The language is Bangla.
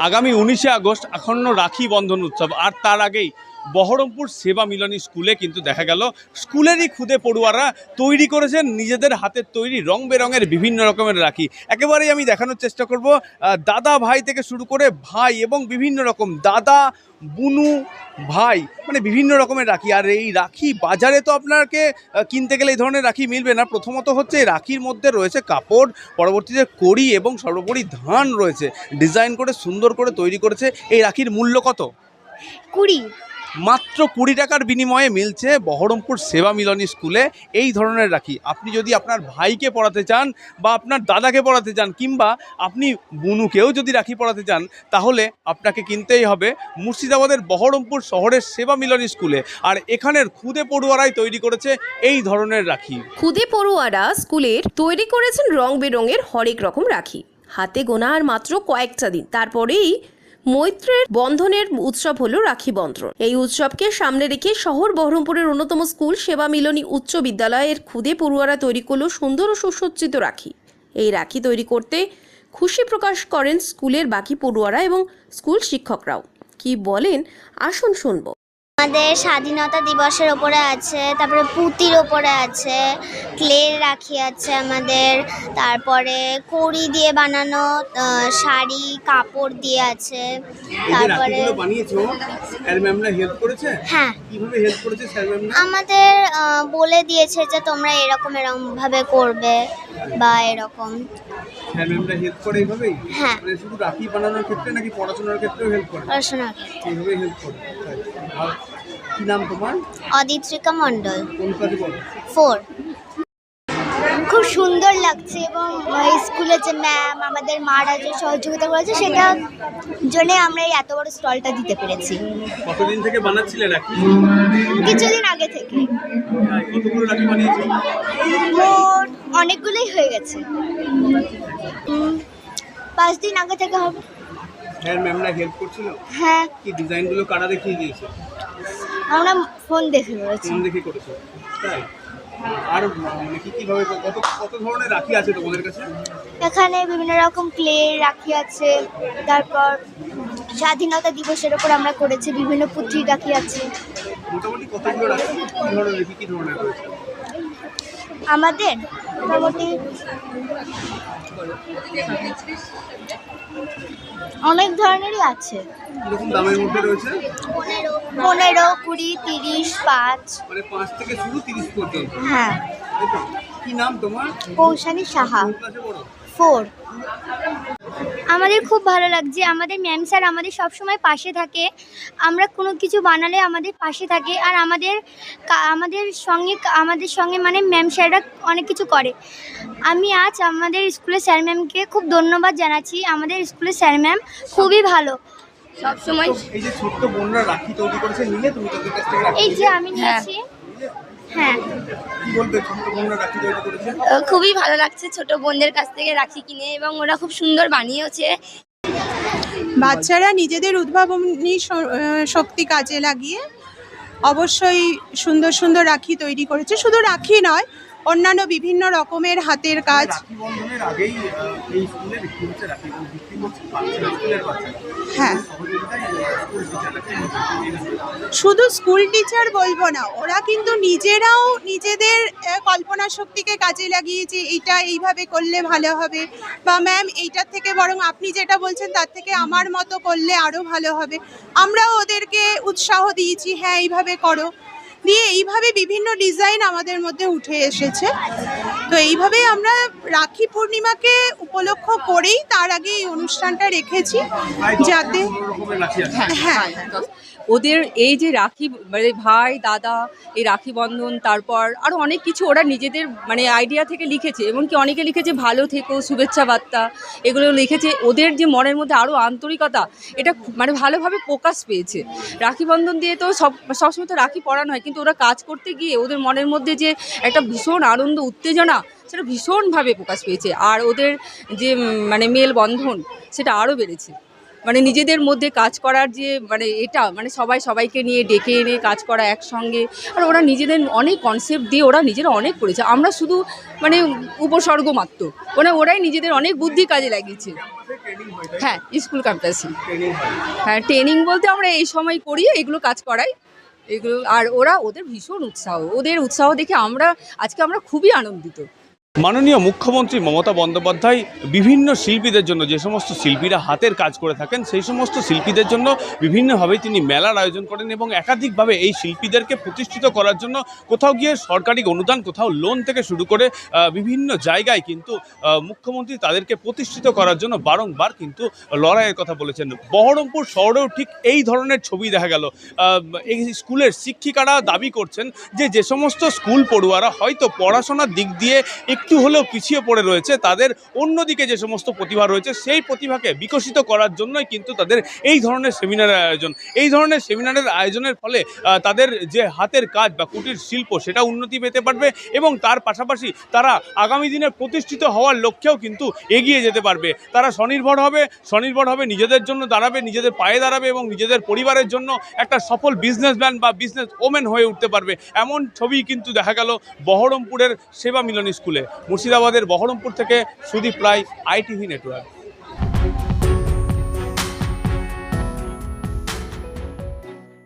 আগামী উনিশে আগস্ট আসন্ন রাখি বন্ধন উৎসব। আর তার আগেই বহরমপুর সেবা মিলনী স্কুলে কিন্তু দেখা গেল, স্কুলেরই খুদে পড়ুয়ারা তৈরি করেছেন নিজেদের হাতের তৈরি রং বেরঙের বিভিন্ন রকমের রাখি। একেবারেই আমি দেখানোর চেষ্টা করব দাদা ভাই থেকে শুরু করে ভাই এবং বিভিন্ন রকম দাদা, বুনু, ভাই মানে বিভিন্ন রকমের রাখি। আর এই রাখি বাজারে তো আপনাকে কিনতে গেলে এই ধরনের রাখি মিলবে না। প্রথমত হচ্ছে রাখির মধ্যে রয়েছে কাপড়, পরবর্তীতে কড়ি এবং সর্বোপরি ধান রয়েছে। ডিজাইন করে, সুন্দর করে তৈরি করেছে। এই রাখির মূল্য কত? কুড়ি। মাত্র কুড়ি টাকার বিনিময়ে মিলছে বহরমপুর সেবা মিলনী স্কুলে এই ধরনের রাখি। আপনি যদি আপনার ভাইকে পড়াতে চান বা আপনার দাদাকে পড়াতে চান কিংবা আপনি বুনুকেও যদি রাখি পড়াতে চান, তাহলে আপনাকে কিনতেই হবে মুর্শিদাবাদের বহরমপুর শহরের সেবা মিলনী স্কুলে। আর এখানের খুদে পড়ুয়ারাই তৈরি করেছে এই ধরনের রাখি। খুদে পড়ুয়ারা স্কুলের তৈরি করেছেন রং বেরঙের হরেক রকম রাখি। হাতে গোনা আর মাত্র কয়েকটা দিন। তারপরেই মৈত্রের বন্ধনের উৎসব হলো রাখি বন্ধন। এই উৎসবকে সামনে রেখে শহর বহরমপুরের অন্যতম স্কুল সেবা মিলনী উচ্চ বিদ্যালয়ের খুদে পড়ুয়ারা তৈরি করল সুন্দর ও সুসজ্জিত রাখি। এই রাখি তৈরি করতে খুশি প্রকাশ করেন স্কুলের বাকি পড়ুয়ারা এবং স্কুল শিক্ষকরাও। কি বলেন? আসুন শুনব। আমাদের স্বাধীনতা দিবসের ওপরে আছে তারপরে পুঁতির ওপরে আছে ক্লের রাখি আছে আমাদের তারপরে কড়ি দিয়ে বানানো শাড়ি কাপড় দিয়ে আছে তারপরে হ্যাঁ। আমাদের বলে দিয়েছে যে তোমরা এরকম এরকম ভাবে করবে বা এরকম। স্যার হেল্প করে এইভাবেই? হ্যাঁ। মানে শুধু রাখি বানানোর ক্ষেত্রে নাকি পড়াশোনার ক্ষেত্রেও হেল্প করে? পড়াশোনার এইভাবেই হেল্প করে। আর কি নাম তোমার? অদিত্রিকা মণ্ডল। ফোর খুব সুন্দর লাগছে এবং স্কুলে যে ম্যাম আমাদের মারা যে সহযোগিতা করেছে সেটা জন্য আমরা এই এত বড় স্টলটা দিতে পেরেছি। কতদিন থেকে বানাচ্ছিলে রাখি কিছুদিন আগে থেকে। কতগুলো রাখি বানিয়েছো? মোট অনেকগুলোই হয়ে গেছে। পাঁচ দিন আগে থেকে হবে। স্যার ম্যামরা হেল্প করছিল? হ্যাঁ। কি ডিজাইনগুলো কারা দেখিয়ে দিয়েছে? আমরা ফোন দেখে রয়েছি কোন দেখে করেছ। তাই? আর মানে কি কীভাবে কত কত ধরনের রাখি আছে তোমাদের কাছে? এখানে বিভিন্ন রকম ক্লে রাখি আছে তারপর স্বাধীনতা দিবসের ওপর আমরা করেছি বিভিন্ন পুঁথি রাখি আছে। মোটামুটি কতগুলো রাখি? কি ধরনের কি কি ধরনের রয়েছে? আমাদের মোটামুটি অনেক ধরনেরই আছে। কীরকম দামের মধ্যে রয়েছে? পনেরো কুড়ি তিরিশ পাঁচ। মানে পাঁচ থেকে শুরু তিরিশ পর্যন্ত। হ্যাঁ। কি নাম তোমার? কৌশানী সাহা। ফোর আমাদের খুব ভালো লাগছে। আমাদের ম্যাম স্যার আমাদের সব সময় পাশে থাকে। আমরা কোনো কিছু বানালে আমাদের পাশে থাকে আর আমাদের আমাদের সঙ্গে আমাদের সঙ্গে মানে ম্যাম স্যাররা অনেক কিছু করে। আমি আজ আমাদের স্কুলের স্যার ম্যামকে খুব ধন্যবাদ জানাচ্ছি। আমাদের স্কুলের স্যার ম্যাম খুবই ভালো। সব সময় এই যে ছোট্ট বোনরা রাখি তৈরি করেছে নিলে তুমি তাদের কাছ থেকে এই যে আমি নিয়েছি। হ্যাঁ। কি বলবে? ছোট্ট বোনরা রাখি তৈরি করেছে? খুবই ভালো লাগছে ছোট বোনদের কাছ থেকে রাখি কিনে এবং ওরা খুব সুন্দর বানিয়েছে বাচ্চারা নিজেদের উদ্ভাবনী শক্তি কাজে লাগিয়ে অবশ্যই সুন্দর সুন্দর রাখি তৈরি করেছে। শুধু রাখি নয় অন্যান্য বিভিন্ন রকমের হাতের কাজ। রাখি বন্ধনের আগেই এই স্কুলে হ্যাঁ। শুধু স্কুল টিচার বলব না, ওরা কিন্তু নিজেরাও নিজেদের কল্পনা শক্তিকে কাজে লাগিয়েছে এইটা এইভাবে করলে ভালো হবে বা ম্যাম এইটার থেকে বরং আপনি যেটা বলছেন তার থেকে আমার মতো করলে আরও ভালো হবে। আমরাও ওদেরকে উৎসাহ দিয়েছি হ্যাঁ এইভাবে করো। দিয়ে এইভাবে বিভিন্ন ডিজাইন আমাদের মধ্যে উঠে এসেছে। তো এইভাবেই আমরা রাখি পূর্ণিমাকে উপলক্ষ করেই তার আগে এই অনুষ্ঠানটা রেখেছি, যাতে রকমের হ্যাঁ। ওদের এই যে রাখি মানে ভাই, দাদা, এই রাখি বন্ধন, তারপর আরও অনেক কিছু ওরা নিজেদের মানে আইডিয়া থেকে লিখেছে। এমনকি অনেকে লিখেছে, ভালো থেকো, শুভেচ্ছা বার্তা। এগুলো লিখেছে। ওদের যে মনের মধ্যে আরও আন্তরিকতা, এটা মানে ভালোভাবে প্রকাশ পেয়েছে। রাখি বন্ধন দিয়ে তো সব, সবসময় তো রাখি পরানো হয়, কিন্তু ওরা কাজ করতে গিয়ে ওদের মনের মধ্যে যে একটা ভীষণ আনন্দ, উত্তেজনা, সেটা ভীষণভাবে প্রকাশ পেয়েছে। আর ওদের যে মানে মেল বন্ধন সেটা আরও বেড়েছে। মানে নিজেদের মধ্যে কাজ করার যে মানে এটা মানে সবাই সবাইকে নিয়ে ডেকে এনে কাজ করা একসঙ্গে। আর ওরা নিজেদের অনেক কনসেপ্ট দিয়ে ওরা নিজেরা অনেক করেছে। আমরা শুধু মানে উপসর্গ মাত্র। ওরা ওরাই নিজেদের অনেক বুদ্ধি কাজে লাগিয়েছে। হ্যাঁ স্কুল ক্যাম্পাসে হ্যাঁ ট্রেনিং বলতে আমরা এই সময় করি, এগুলো কাজ করাই। এগুলো, আর ওরা ওদের ভীষণ উৎসাহ। ওদের উৎসাহ দেখে আমরা, আজকে আমরা খুবই আনন্দিত। মাননীয় মুখ্যমন্ত্রী মমতা বন্দ্যোপাধ্যায় বিভিন্ন শিল্পীদের জন্য যে সমস্ত শিল্পীরা হাতের কাজ করে থাকেন, সেই সমস্ত শিল্পীদের জন্য বিভিন্নভাবে তিনি মেলার আয়োজন করেন এবং একাধিকভাবে এই শিল্পীদেরকে প্রতিষ্ঠিত করার জন্য কোথাও গিয়ে সরকারি অনুদান, কোথাও লোন থেকে শুরু করে বিভিন্ন জায়গায় কিন্তু মুখ্যমন্ত্রী তাদেরকে প্রতিষ্ঠিত করার জন্য বারংবার কিন্তু লড়াইয়ের কথা বলেছেন। বহরমপুর শহরেও ঠিক এই ধরনের ছবি দেখা গেল। এই স্কুলের শিক্ষিকারা দাবি করছেন যে যে সমস্ত স্কুল পড়ুয়ারা হয়তো পড়াশোনার দিক দিয়ে একটু হলেও পিছিয়ে পড়ে রয়েছে, তাদের অন্যদিকে যে সমস্ত প্রতিভা রয়েছে, সেই প্রতিভাকে বিকশিত করার জন্যই কিন্তু তাদের এই ধরনের সেমিনারের আয়োজন। এই ধরনের সেমিনারের আয়োজনের ফলে তাদের যে হাতের কাজ বা কুটির শিল্প, সেটা উন্নতি পেতে পারবে এবং তার পাশাপাশি তারা আগামী দিনে প্রতিষ্ঠিত হওয়ার লক্ষ্যেও কিন্তু এগিয়ে যেতে পারবে। তারা স্বনির্ভর হবে স্বনির্ভর হবে, নিজেদের জন্য দাঁড়াবে, নিজেদের পায়ে দাঁড়াবে এবং নিজেদের পরিবারের জন্য একটা সফল বিজনেসম্যান বা বিজনেস ওমেন হয়ে উঠতে পারবে। এমন ছবি কিন্তু দেখা গেল বহরমপুরের সেবা মিলন স্কুলে মুর্শিদাবাদের বহরমপুর থেকে সুদীপ রায় আইটিভি নেটওয়ার্ক।